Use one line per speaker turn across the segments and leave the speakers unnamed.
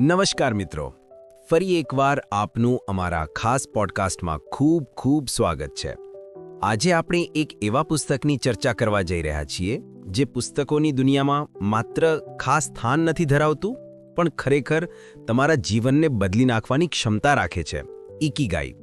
નમસ્કાર મિત્રો. ફરી એકવાર આપનું અમારા ખાસ પોડકાસ્ટમાં ખૂબ ખૂબ સ્વાગત છે. આજે આપણે એક એવા પુસ્તકની ચર્ચા કરવા જઈ રહ્યા છીએ, જે પુસ્તકોની દુનિયામાં માત્ર ખાસ સ્થાન નથી ધરાવતું, પણ ખરેખર તમારા જીવનને બદલી નાખવાની ક્ષમતા રાખે છે. ઇકીગાઈ.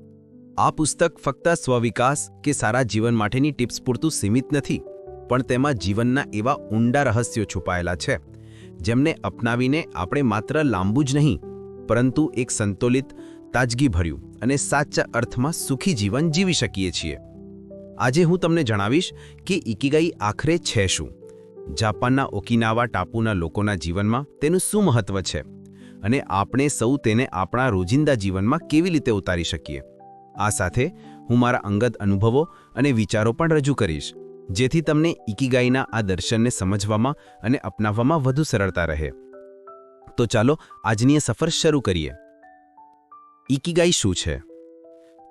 આ પુસ્તક ફક્ત સ્વવિકાસ કે સારા જીવન માટેની ટિપ્સ પૂરતું સીમિત નથી, પણ તેમાં જીવનના એવા ઊંડા રહસ્યો છુપાયેલા છે. જેમને અપનાવીને આપણે માત્ર લાંબુ જ નહીં, પરંતુ એક સંતુલિત, તાજગીભર્યું અને સાચા અર્થમાં સુખી જીવન જીવી શકીએ છીએ. આજે હું તમને જણાવીશ કે ઇકીગાઈ આખરે છે શું. જાપાનના ઓકિનાવા ટાપુના લોકોના જીવનમાં તેનું શું મહત્વ છે અને આપણે સૌ તેને આપણા રોજિંદા જીવનમાં કેવી રીતે ઉતારી શકીએ. આ સાથે હું મારા અંગત અનુભવો અને વિચારો પણ રજૂ કરીશ. જેથી તમને ઇકીગાઈના આ દર્શનને સમજવામાં અને અપનાવવામાં વધુ સરળતા રહે. તો ચાલો આજની સફર શરૂ કરીએ. ઇકીગાઈ શું છે?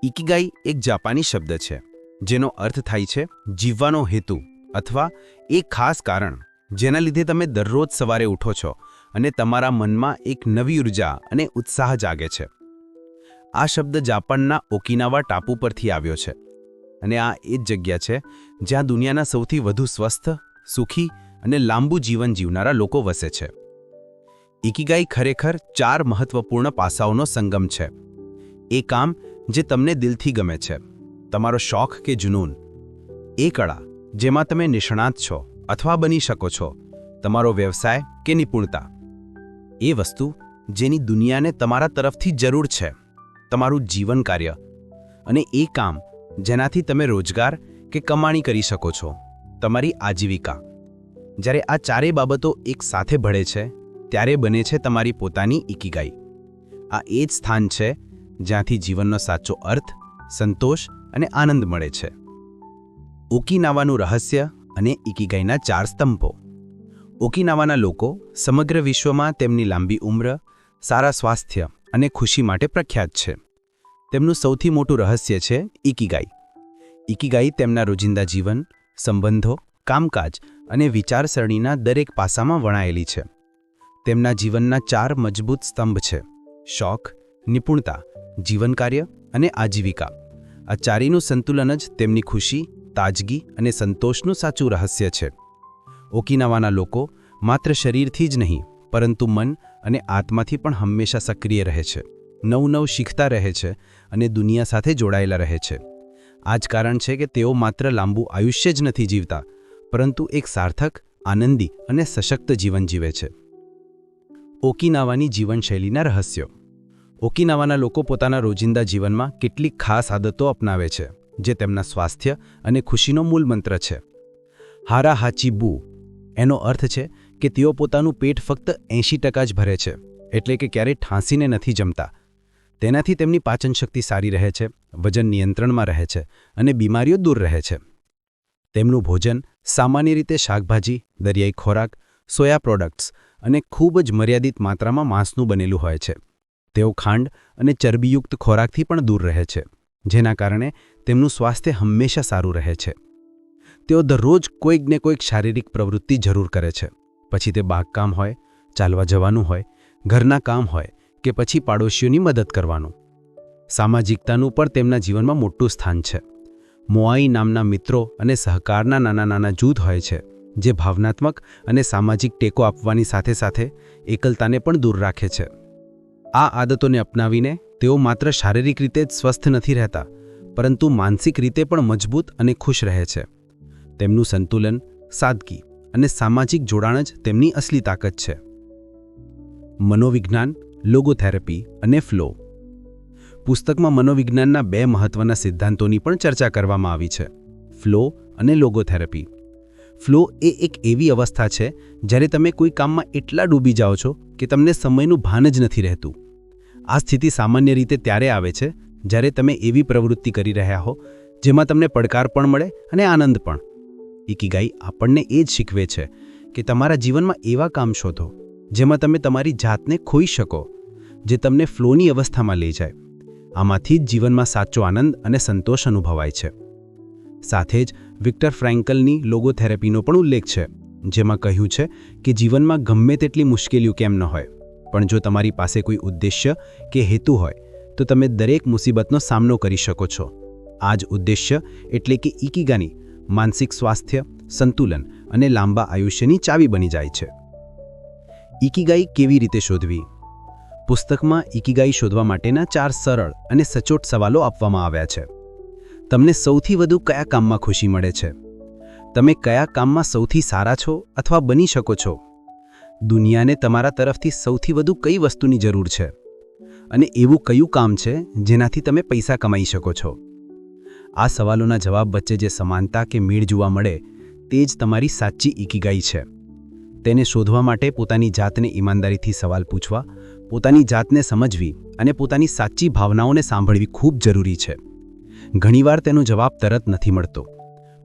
ઇકીગાઈ એક જાપાની શબ્દ છે, જેનો અર્થ થાય છે જીવવાનો હેતુ અથવા એક ખાસ કારણ, જેના લીધે તમે દરરોજ સવારે ઉઠો છો અને તમારા મનમાં એક નવી ઊર્જા અને ઉત્સાહ જાગે છે. આ શબ્દ જાપાનના ઓકિનાવા ટાપુ પરથી આવ્યો છે. અને આ એ જ જગ્યા છે જ્યાં દુનિયાના સૌથી વધુ સ્વસ્થ, સુખી અને લાંબુ જીવન જીવનારા લોકો વસે છે. ઇકીગાઈ ખરેખર ચાર મહત્વપૂર્ણ પાસાઓનો સંગમ છે. એ કામ જે તમને દિલથી ગમે છે. તમારો શોખ કે જુનૂન. એ કળા જેમાં તમે નિષ્ણાત છો અથવા બની શકો છો. તમારો વ્યવસાય કે નિપુણતા. એ વસ્તુ જેની દુનિયાને તમારા તરફથી જરૂર છે. તમારું જીવન કાર્ય. અને એ કામ જેનાથી તમે રોજગાર કે કમાણી કરી શકો છો, તમારી આજીવિકા. જ્યારે આ ચારેય બાબતો એક સાથે ભળે છે, ત્યારે બને છે તમારી પોતાની ઇકીગાઈ આ એ જ સ્થાન છે જ્યાંથી જીવનનો સાચો અર્થ, સંતોષ અને આનંદ મળે છે. ઓકીનાવાનું રહસ્ય અને ઇકીગાઈના ચાર સ્તંભો. ઓકીનાવાના લોકો સમગ્ર વિશ્વમાં તેમની લાંબી ઉંમર, સારા સ્વાસ્થ્ય અને ખુશી માટે પ્રખ્યાત છે. તેમનું સૌથી મોટું રહસ્ય છે ઇકીગાઈ ઇકીગાઈ તેમના રોજિંદા જીવન, સંબંધો, કામકાજ અને વિચારસરણીના દરેક પાસામાં વણાયેલી છે. તેમના જીવનના ચાર મજબૂત સ્તંભ છે. શોખ, નિપુણતા, જીવનકાર્ય અને આજીવિકા. આ ચારીનું સંતુલન જ તેમની ખુશી, તાજગી અને સંતોષનું સાચું રહસ્ય છે. ઓકિનાવાના લોકો માત્ર શરીરથી જ નહીં, પરંતુ મન અને આત્માથી પણ હંમેશા સક્રિય રહે છે. નવું નવું શીખતા રહે છે અને દુનિયા સાથે જોડાયેલા રહે છે. આ જ કારણ છે કે તેઓ માત્ર લાંબુ આયુષ્ય જ નથી જીવતા, પરંતુ એક સાર્થક, આનંદી અને સશક્ત જીવન જીવે છે. ઓકિનાવાની જીવનશૈલીના રહસ્યો. ઓકિનાવાના લોકો પોતાના રોજિંદા જીવનમાં કેટલીક ખાસ આદતો અપનાવે છે, જે તેમના સ્વાસ્થ્ય અને ખુશીનો મૂલમંત્ર છે. હારા હાચી બુ એનો અર્થ છે કે તેઓ પોતાનું પેટ ફક્ત એંશી ટકા જ ભરે છે, એટલે કે ક્યારેય ઠાંસીને નથી જમતા તેનાથી તેમની પાચનશક્તિ સારી રહે છે, વજન નિયંત્રણમાં રહે છે અને બીમારીઓ દૂર રહે છે. તેમનું ભોજન સામાન્ય રીતે શાકભાજી, દરિયાઈ ખોરાક, સોયા પ્રોડક્ટ્સ અને ખૂબ જ મર્યાદિત માત્રામાં માંસનું બનેલું હોય છે. તેઓ ખાંડ અને ચરબીયુક્ત ખોરાકથી પણ દૂર રહે છે, જેના કારણે તેમનું સ્વાસ્થ્ય હંમેશા સારું રહે છે. તેઓ દરરોજ કોઈક ને કોઈક શારીરિક પ્રવૃત્તિ જરૂર કરે છે. પછી તે બાગકામ હોય, ચાલવા જવાનું હોય, ઘરના કામ હોય કે પછી પાડોશીઓની મદદ કરવાનું. સામાજિકતાનું પણ તેમના જીવનમાં મોટું સ્થાન છે. મોઆઈ નામના મિત્રો અને સહકારના નાના નાના જૂથ હોય છે, જે ભાવનાત્મક અને સામાજિક ટેકો આપવાની સાથે સાથે એકલતાને પણ દૂર રાખે છે. આ આદતોને અપનાવીને તેઓ માત્ર શારીરિક રીતે જ સ્વસ્થ નથી રહેતા, પરંતુ માનસિક રીતે પણ મજબૂત અને ખુશ રહે છે. તેમનું સંતુલન, સાદગી અને સામાજિક જોડાણ જ તેમની અસલી તાકાત છે. મનોવિજ્ઞાન લોગોથેરાપી અને ફ્લો. પુસ્તકમાં મનોવિજ્ઞાનના બે મહત્વના સિદ્ધાંતોની પણ ચર્ચા કરવામાં આવી છે. ફ્લો અને લોગોથેરપી. ફ્લો એ એક એવી અવસ્થા છે જ્યારે તમે કોઈ કામમાં એટલા ડૂબી જાઓ છો કે તમને સમયનું ભાન જ નથી રહેતું. આ સ્થિતિ સામાન્ય રીતે ત્યારે આવે છે જ્યારે તમે એવી પ્રવૃત્તિ કરી રહ્યા હો જેમાં તમને પડકાર પણ મળે અને આનંદ પણ. ઇકીગાઈ આપણને એ જ શીખવે છે કે તમારા જીવનમાં એવા કામ શોધો જેમાં તમે તમારી જાતને ખોઈ શકો. જે તમને ફ્લોની અવસ્થામાં લઈ જાય. આમાંથી જ જીવનમાં સાચો આનંદ અને સંતોષ અનુભવાય છે. સાથે જ વિક્ટર ફ્રેન્કલની લોગોથેરેપીનો પણ ઉલ્લેખ છે, જેમાં કહ્યું છે કે જીવનમાં ગમે તેટલી મુશ્કેલીઓ કેમ ન હોય, પણ જો તમારી પાસે કોઈ ઉદ્દેશ્ય કે હેતુ હોય, તો તમે દરેક મુસીબતનો સામનો કરી શકો છો. આ જ ઉદ્દેશ્ય એટલે કે ઇકીગાની માનસિક સ્વાસ્થ્ય, સંતુલન અને લાંબા આયુષ્યની ચાવી બની જાય છે. ઇકીગાઈ કેવી રીતે શોધવી? પુસ્તકમાં ઇકીગાઈ શોધવા માટેના ચાર સરળ અને સચોટ સવાલો આપવામાં આવ્યા છે. તમને સૌથી વધુ કયા કામમાં ખુશી મળે છે? તમે કયા કામમાં સૌથી સારા છો અથવા બની શકો છો? દુનિયાને તમારા તરફથી સૌથી વધુ કઈ વસ્તુની જરૂર છે? અને એવું કયું કામ છે જેનાથી તમે પૈસા કમાઈ શકો છો? આ સવાલોના જવાબ વચ્ચે જે સમાનતા કે મેળ જોવા મળે તે જ તમારી સાચી ઇકીગાઈ છે. તેને શોધવા માટે પોતાની જાતને ઈમાનદારીથી સવાલ પૂછવા પોતાની જાતને સમજવી અને પોતાની સાચી ભાવનાઓને સાંભળવી ખૂબ જરૂરી છે. ઘણીવાર તેનો જવાબ તરત નથી મળતો.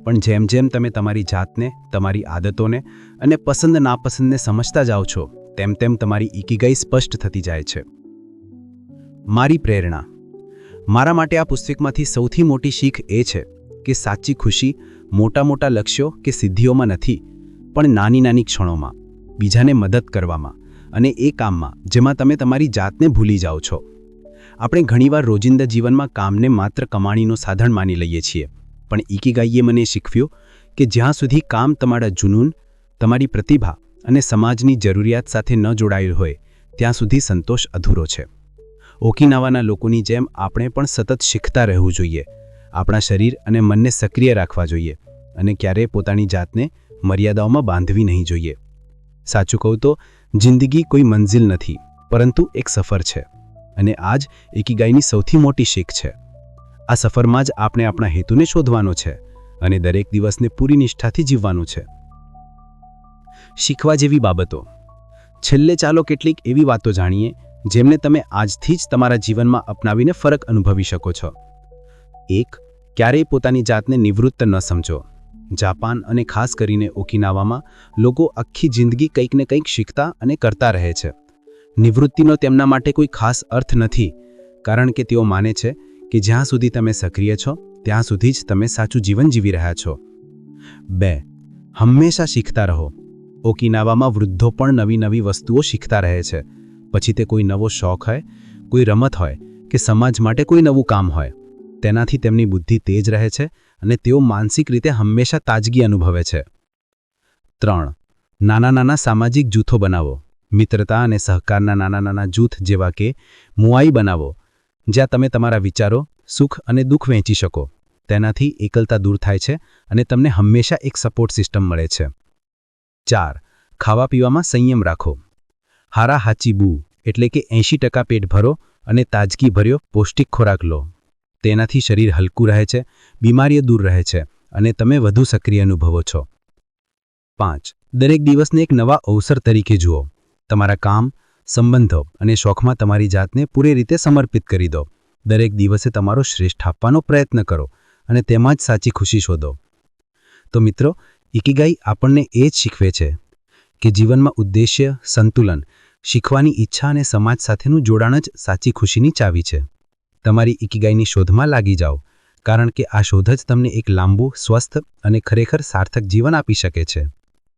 પણ જેમ જેમ તમે તમારી જાતને, તમારી આદતોને અને પસંદ નાપસંદને સમજતા જાઓ છો, તેમ તેમ તમારી ઇકીગાઈ સ્પષ્ટ થતી જાય છે. મારી પ્રેરણા. મારા માટે આ પુસ્તકમાંથી સૌથી મોટી શીખ એ છે કે સાચી ખુશી મોટા મોટા લક્ષ્યો કે સિદ્ધિઓમાં નથી, પણ નાની નાની ક્ષણોમાં, બીજાને મદદ કરવામાં અને એ કામમાં, જેમાં તમે તમારી જાતને ભૂલી જાઓ છો. આપણે ઘણીવાર રોજિંદા જીવનમાં કામને માત્ર કમાણીનું સાધન માની લઈએ છીએ. પણ ઇકીગાઈએ મને શીખવ્યું કે જ્યાં સુધી કામ તમારા જુનૂન, તમારી પ્રતિભા અને સમાજની જરૂરિયાત સાથે ન જોડાયેલ હોય, ત્યાં સુધી સંતોષ અધૂરો છે. ઓકિનાવાના લોકોની જેમ આપણે પણ સતત શીખતા રહેવું જોઈએ. આપણા શરીર અને મનને સક્રિય રાખવા જોઈએ અને ક્યારેય પોતાની જાતને મર્યાદાઓમાં બાંધવી નહીં જોઈએ. સાચું કહું તો જિંદગી કોઈ મંઝિલ નથી, પરંતુ એક સફર છે. અને આ જ એકીગાઈની સૌથી મોટી શીખ છે. આ સફરમાં જ આપણે આપણા હેતુને શોધવાનો છે અને દરેક દિવસને પૂરી નિષ્ઠાથી જીવવાનું છે. શીખવા જેવી બાબતો. છેલ્લે ચાલો કેટલીક એવી વાતો જાણીએ, જેમને તમે આજથી જ તમારા જીવનમાં અપનાવીને ફરક અનુભવી શકો છો. એક, ક્યારેય પોતાની જાતને નિવૃત્ત ન સમજો. જાપાન અને ખાસ કરીને ઓકિનાવામાં લોકો આખી જિંદગી કંઈક ને કંઈક શીખતા અને કરતા રહે છે. નિવૃત્તિનો તેમના માટે કોઈ ખાસ અર્થ નથી, કારણ કે તેઓ માને છે કે જ્યાં સુધી તમે સક્રિય છો, ત્યાં સુધી જ તમે સાચું જીવન જીવી રહ્યા છો. બે, હંમેશા શીખતા રહો. ઓકિનાવામાં વૃદ્ધો પણ નવી નવી વસ્તુઓ શીખતા રહે છે. પછી તે કોઈ નવો શોખ હોય, કોઈ રમત હોય કે સમાજ માટે કોઈ નવું કામ હોય. તેનાથી તેમની બુદ્ધિ તેજ રહે છે અને તેઓ માનસિક રીતે હંમેશા તાજગી અનુભવે છે. ત્રણ. નાના નાના સામાજિક જૂથો બનાવો. મિત્રતા અને સહકારના નાના નાના જૂથ જેવા કે મુઆઈ બનાવો, જ્યાં તમે તમારા વિચારો, સુખ અને દુઃખ વહેંચી શકો. તેનાથી એકલતા દૂર થાય છે અને તમને હંમેશા એક સપોર્ટ સિસ્ટમ મળે છે. ચાર. ખાવા પીવામાં સંયમ રાખો. હારા હાચી બુ, એટલે કે એંશી પેટ ભરો અને તાજગી ભર્યો, પૌષ્ટિક ખોરાક લો. તેનાથી શરીર હલકું રહે છે, બીમારીઓ દૂર રહે છે અને તમે વધુ સક્રિય અનુભવો છો. પાંચ. દરેક દિવસને એક નવા અવસર તરીકે જુઓ. તમારા કામ, સંબંધો અને શોખમાં તમારી જાતને પૂરી રીતે સમર્પિત કરી દો. દરેક દિવસે તમારો શ્રેષ્ઠ આપવાનો પ્રયત્ન કરો અને તેમાં જ સાચી ખુશી શોધો. તો મિત્રો, ઇકીગાઈ આપણને એ જ શીખવે છે કે જીવનમાં ઉદ્દેશ્ય, સંતુલન, શીખવાની ઈચ્છા અને સમાજ સાથેનું જોડાણ જ સાચી ખુશીની ચાવી છે. તમારી ઇકીગાઈની શોધમાં લાગી જાઓ, કારણ કે આ શોધ જ તમને એક લાંબુ, સ્વસ્થ અને ખરેખર સાર્થક જીવન આપી શકે છે.